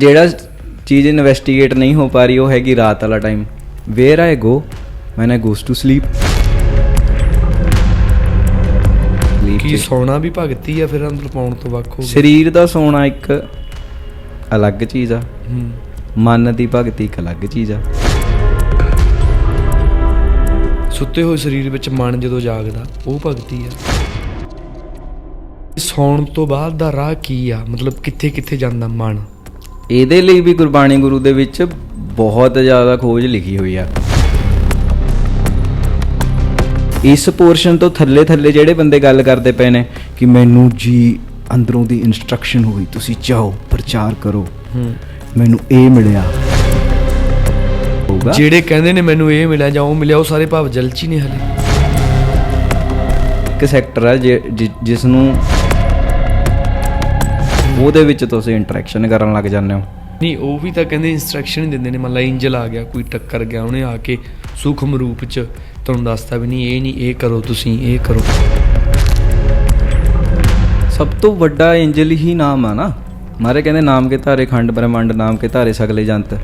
ਜਿਹੜਾ ਚੀਜ਼ ਇਨਵੈਸਟੀਗੇਟ ਨਹੀਂ ਹੋ ਪਾ ਰਹੀ ਉਹ ਹੈਗੀ ਰਾਤ ਵਾਲਾ time where I go when I goes to sleep ਕੀ ਸੌਣਾ ਵੀ ਭਗਤੀ ਆ ਫਿਰ ਅੰਦਰ ਪਾਉਣ ਤੋਂ ਵੱਖ ਹੋ ਗਿਆ। ਸਰੀਰ ਦਾ ਸੋਣਾ ਇੱਕ ਅਲੱਗ ਚੀਜ਼ ਆ। ਹੂੰ। ਮਨ ਦੀ ਭਗਤੀ ਇੱਕ ਅਲੱਗ ਚੀਜ਼ ਆ। ਸੁੱਤੇ ਹੋਏ ਸਰੀਰ ਵਿੱਚ ਮਨ ਜਦੋਂ ਜਾਗਦਾ ਉਹ ਭਗਤੀ ਆ। ਸੌਣ ਤੋਂ ਬਾਅਦ ਦਾ ਰਾਹ ਕੀ ਆ? ਮਤਲਬ ਕਿੱਥੇ ਕਿੱਥੇ ਜਾਂਦਾ ਮਨ? ਇਹਦੇ ਲਈ ਵੀ ਗੁਰਬਾਣੀ ਗੁਰੂ ਦੇ ਵਿੱਚ ਬਹੁਤ ਜ਼ਿਆਦਾ ਖੋਜ ਲਿਖੀ ਹੋਈ ਆ। ਇਸ ਪੋਰਸ਼ਨ ਤੋਂ ਥੱਲੇ ਥੱਲੇ ਜਿਹੜੇ ਬੰਦੇ ਗੱਲ ਕਰਦੇ ਪਏ ਨੇ ਕਿ ਮੈਨੂੰ ਜੀ ਅੰਦਰੋਂ ਦੀ ਇਨਸਟਰਕਸ਼ਨ ਹੋਈ ਤੁਸੀਂ ਜਾਓ ਪ੍ਰਚਾਰ ਕਰੋ। ਮੈਨੂੰ ਇਹ ਮਿਲਿਆ। ਜਿਹੜੇ ਕਹਿੰਦੇ ਨੇ ਮੈਨੂੰ ਇਹ ਮਿਲਿਆ ਜਾਂ ਉਹ ਮਿਲਿਆ ਉਹ ਸਾਰੇ ਭਾਵ ਜਲ ਚ ਹੀ ਨੇ ਹਲੇ। ਇੱਕ ਸੈਕਟਰ ਜਿ- ਜਿਸ ਨੂੰ ਉਹਦੇ ਵਿੱਚ ਤੁਸੀਂ ਇੰਟਰੈਕਸ਼ਨ ਕਰਨ ਲੱਗ ਜਾਂਦੇ ਹੋ। ਨਹੀਂ ਉਹ ਵੀ ਤਾਂ ਕਹਿੰਦੇ ਇਨਸਟਰਕਸ਼ਨ ਹੀ ਦਿੰਦੇ ਨੇ ਮੰਨ ਲਾ ਇੰਜਲ ਆ ਗਿਆ ਕੋਈ ਟੱਕਰ ਗਿਆ ਉਹਨੇ ਆ ਕੇ ਸੂਖਮ ਰੂਪ ਚ ਤੁਹਾਨੂੰ ਦੱਸਤਾ ਵੀ ਨਹੀਂ ਇਹ ਨਹੀਂ ਇਹ ਕਰੋ ਤੁਸੀਂ ਇਹ ਕਰੋ। ਸਭ ਤੋਂ ਵੱਡਾ ਐਂਜਲ ਹੀ ਨਾਮ ਆ ਨਾ। ਮਾਰੇ ਕਹਿੰਦੇ ਨਾਮ ਕੇ ਧਾਰੇ ਖੰਡ ਬ੍ਰਹਮੰਡ ਨਾਮ ਕੇ ਧਾਰੇ ਸਗਲੇ ਜੰਤ।